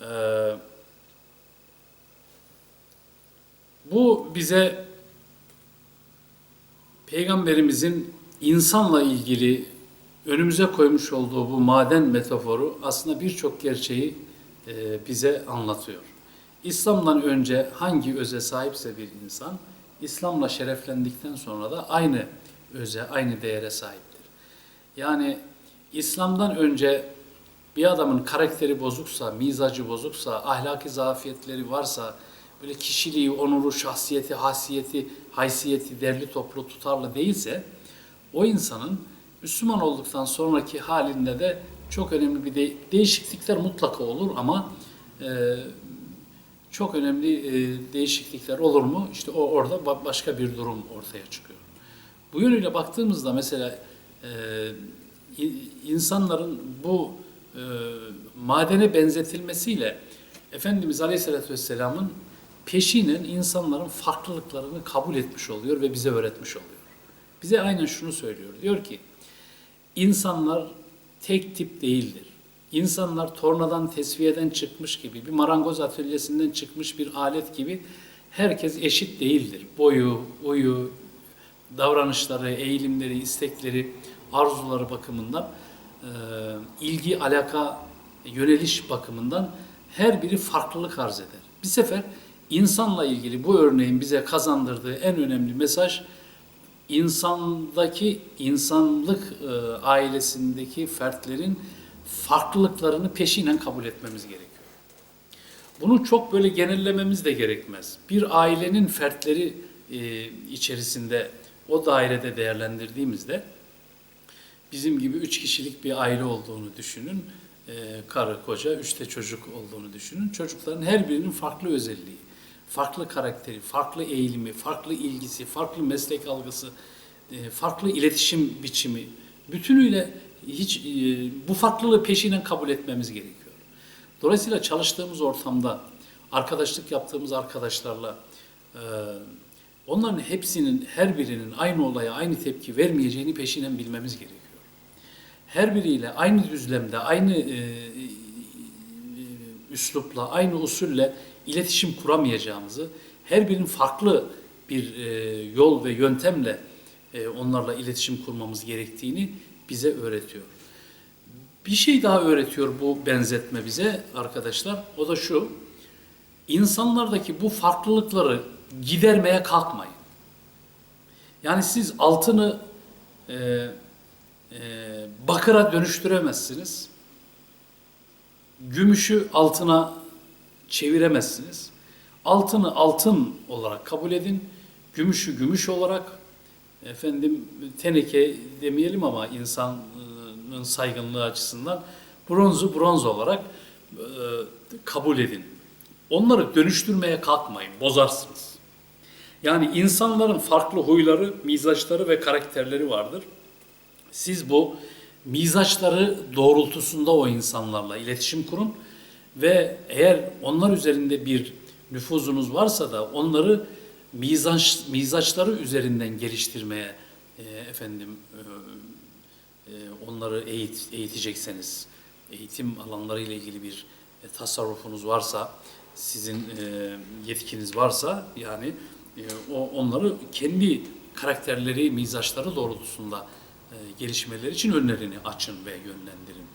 Ee, bu bize Peygamberimizin insanla ilgili önümüze koymuş olduğu bu maden metaforu aslında birçok gerçeği e, bize anlatıyor. İslam'dan önce hangi öze sahipse bir insan, İslam'la şereflendikten sonra da aynı öze, aynı değere sahiptir. Yani İslam'dan önce bir adamın karakteri bozuksa, mizacı bozuksa, ahlaki zafiyetleri varsa, böyle kişiliği, onuru, şahsiyeti, hasiyeti, haysiyeti derli toplu tutarlı değilse, o insanın Müslüman olduktan sonraki halinde de çok önemli bir de- değişiklikler mutlaka olur ama e, çok önemli e, değişiklikler olur mu? İşte o orada ba- başka bir durum ortaya çıkıyor. Bu yönüyle baktığımızda mesela e, insanların bu e, madene benzetilmesiyle Efendimiz Aleyhisselatü Vesselam'ın peşinen insanların farklılıklarını kabul etmiş oluyor ve bize öğretmiş oluyor. Bize aynen şunu söylüyor. Diyor ki, insanlar tek tip değildir. İnsanlar tornadan, tesviyeden çıkmış gibi, bir marangoz atölyesinden çıkmış bir alet gibi herkes eşit değildir. Boyu, uyu, davranışları, eğilimleri, istekleri, arzuları bakımından, e, ilgi, alaka, yöneliş bakımından her biri farklılık arz eder. Bir sefer insanla ilgili bu örneğin bize kazandırdığı en önemli mesaj, insandaki insanlık e, ailesindeki fertlerin farklılıklarını peşinen kabul etmemiz gerekiyor. Bunu çok böyle genellememiz de gerekmez. Bir ailenin fertleri e, içerisinde o dairede değerlendirdiğimizde bizim gibi üç kişilik bir aile olduğunu düşünün. E, karı, koca, üçte çocuk olduğunu düşünün. Çocukların her birinin farklı özelliği, farklı karakteri, farklı eğilimi, farklı ilgisi, farklı meslek algısı, e, farklı iletişim biçimi bütünüyle hiç e, bu farklılığı peşinen kabul etmemiz gerekiyor. Dolayısıyla çalıştığımız ortamda arkadaşlık yaptığımız arkadaşlarla e, onların hepsinin her birinin aynı olaya aynı tepki vermeyeceğini peşinen bilmemiz gerekiyor. Her biriyle aynı düzlemde, aynı e, e, üslupla, aynı usulle iletişim kuramayacağımızı, her birinin farklı bir e, yol ve yöntemle onlarla iletişim kurmamız gerektiğini bize öğretiyor. Bir şey daha öğretiyor bu benzetme bize arkadaşlar. O da şu. İnsanlardaki bu farklılıkları gidermeye kalkmayın. Yani siz altını e, e, bakıra dönüştüremezsiniz. Gümüşü altına çeviremezsiniz. Altını altın olarak kabul edin. Gümüşü gümüş olarak efendim teneke demeyelim ama insanın saygınlığı açısından bronzu bronz olarak e, kabul edin. Onları dönüştürmeye kalkmayın, bozarsınız. Yani insanların farklı huyları, mizaçları ve karakterleri vardır. Siz bu mizaçları doğrultusunda o insanlarla iletişim kurun ve eğer onlar üzerinde bir nüfuzunuz varsa da onları mizaç mizaçları üzerinden geliştirmeye e, efendim e, e, onları eğit, eğitecekseniz eğitim alanları ile ilgili bir e, tasarrufunuz varsa sizin e, yetkiniz varsa yani e, o onları kendi karakterleri, mizaçları doğrultusunda e, gelişmeleri için önlerini açın ve yönlendirin.